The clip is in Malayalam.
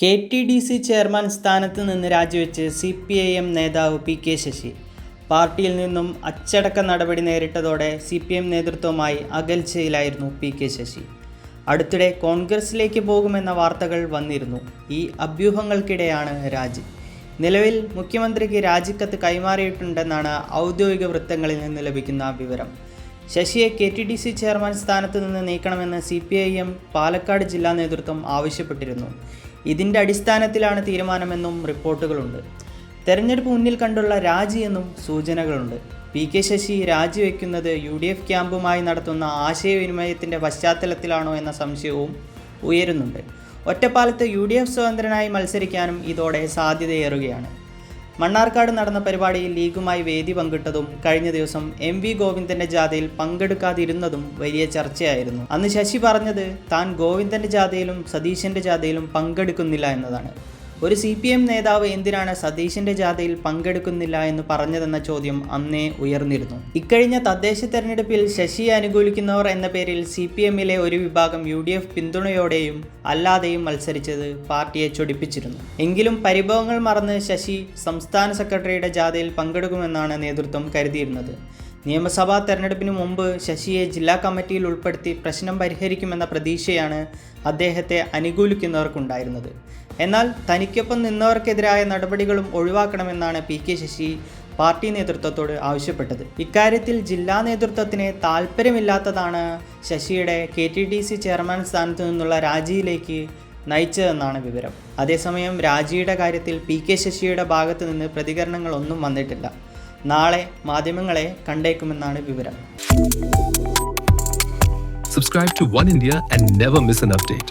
K T D C chairman സ്ഥാനത്ത് നിന്ന് രാജിവെച്ച് സി പി ഐ എം നേതാവ് പി കെ ശശി. പാർട്ടിയിൽ നിന്നും അച്ചടക്ക നടപടി നേരിട്ടതോടെ സി പി എം നേതൃത്വവുമായി അകൽച്ചയിലായിരുന്നു പി കെ ശശി. അടുത്തിടെ കോൺഗ്രസിലേക്ക് പോകുമെന്ന വാർത്തകൾ വന്നിരുന്നു. ഈ അഭ്യൂഹങ്ങൾക്കിടെയാണ് രാജി. നിലവിൽ മുഖ്യമന്ത്രിക്ക് രാജിക്കത്ത് കൈമാറിയിട്ടുണ്ടെന്നാണ് ഔദ്യോഗിക വൃത്തങ്ങളിൽ നിന്ന് ലഭിക്കുന്ന വിവരം. ശശിയെ K T D C chairman സ്ഥാനത്ത് നിന്ന് നീക്കണമെന്ന് C P I M Palakkad ജില്ലാ നേതൃത്വം ആവശ്യപ്പെട്ടിരുന്നു. ഇതിന്റെ അടിസ്ഥാനത്തിലാണ് തീരുമാനമെന്നും റിപ്പോർട്ടുകളുണ്ട്. തെരഞ്ഞെടുപ്പ് മുന്നിൽ കണ്ടുള്ള രാജി എന്നും സൂചനകളുണ്ട്. പി കെ ശശി രാജിവെക്കുന്നത് യു ഡി എഫ് ക്യാമ്പുമായി നടത്തുന്ന ആശയവിനിമയത്തിന്റെ പശ്ചാത്തലത്തിലാണോ എന്ന സംശയവും ഉയരുന്നുണ്ട്. ഒറ്റപ്പാലത്ത് യു ഡി എഫ് സ്വതന്ത്രനായി മത്സരിക്കാനും ഇതോടെ സാധ്യതയേറുകയാണ്. മണ്ണാർക്കാട് നടന്ന പരിപാടിയിൽ ലീഗുമായി വേദി പങ്കിട്ടതും കഴിഞ്ഞ ദിവസം എം വി ഗോവിന്ദന്റെ ജാഥയിൽ പങ്കെടുക്കാതിരുന്നതും വലിയ ചർച്ചയായിരുന്നു. അന്ന് ശശി പറഞ്ഞത് താൻ ഗോവിന്ദന്റെ ജാഥയിലും സതീശന്റെ ജാഥയിലും പങ്കെടുക്കുന്നില്ല എന്നതാണ്. ഒരു സി പി എം നേതാവ് എന്തിനാണ് സതീശന്റെ ജാഥയിൽ പങ്കെടുക്കുന്നില്ല എന്ന് പറഞ്ഞതെന്ന ചോദ്യം അന്നേ ഉയർന്നിരുന്നു. ഇക്കഴിഞ്ഞ തദ്ദേശ തെരഞ്ഞെടുപ്പിൽ ശശിയെ അനുകൂലിക്കുന്നവർ എന്ന പേരിൽ സി പി എമ്മിലെ ഒരു വിഭാഗം യു ഡി എഫ് പിന്തുണയോടെയും അല്ലാതെയും മത്സരിച്ചത് പാർട്ടിയെ ചൊടിപ്പിച്ചിരുന്നു. എങ്കിലും പരിഭവങ്ങൾ മറന്ന് ശശി സംസ്ഥാന സെക്രട്ടറിയുടെ ജാഥയിൽ പങ്കെടുക്കുമെന്നാണ് നേതൃത്വം കരുതിയിരുന്നത്. നിയമസഭാ തെരഞ്ഞെടുപ്പിന് മുമ്പ് ശശിയെ ജില്ലാ കമ്മിറ്റിയിൽ ഉൾപ്പെടുത്തി പ്രശ്നം പരിഹരിക്കുമെന്ന പ്രതീക്ഷയാണ് അദ്ദേഹത്തെ അനുകൂലിക്കുന്നവർക്കുണ്ടായിരുന്നത്. എന്നാൽ തനിക്കൊപ്പം നിന്നവർക്കെതിരായ നടപടികളും ഒഴിവാക്കണമെന്നാണ് പി കെ ശശി പാർട്ടി നേതൃത്വത്തോട് ആവശ്യപ്പെട്ടത്. ഇക്കാര്യത്തിൽ ജില്ലാ നേതൃത്വത്തിന് താല്പര്യമില്ലാത്തതാണ് ശശിയുടെ K T D C chairman സ്ഥാനത്തു നിന്നുള്ള രാജിയിലേക്ക് നയിച്ചതെന്നാണ് വിവരം. അതേസമയം രാജിയുടെ കാര്യത്തിൽ പി കെ ശശിയുടെ ഭാഗത്തു നിന്ന് പ്രതികരണങ്ങളൊന്നും വന്നിട്ടില്ല. നാളെ മാധ്യമങ്ങളെ കണ്ടേക്കുമെന്നാണ് വിവരം. Subscribe to One India and never miss an update.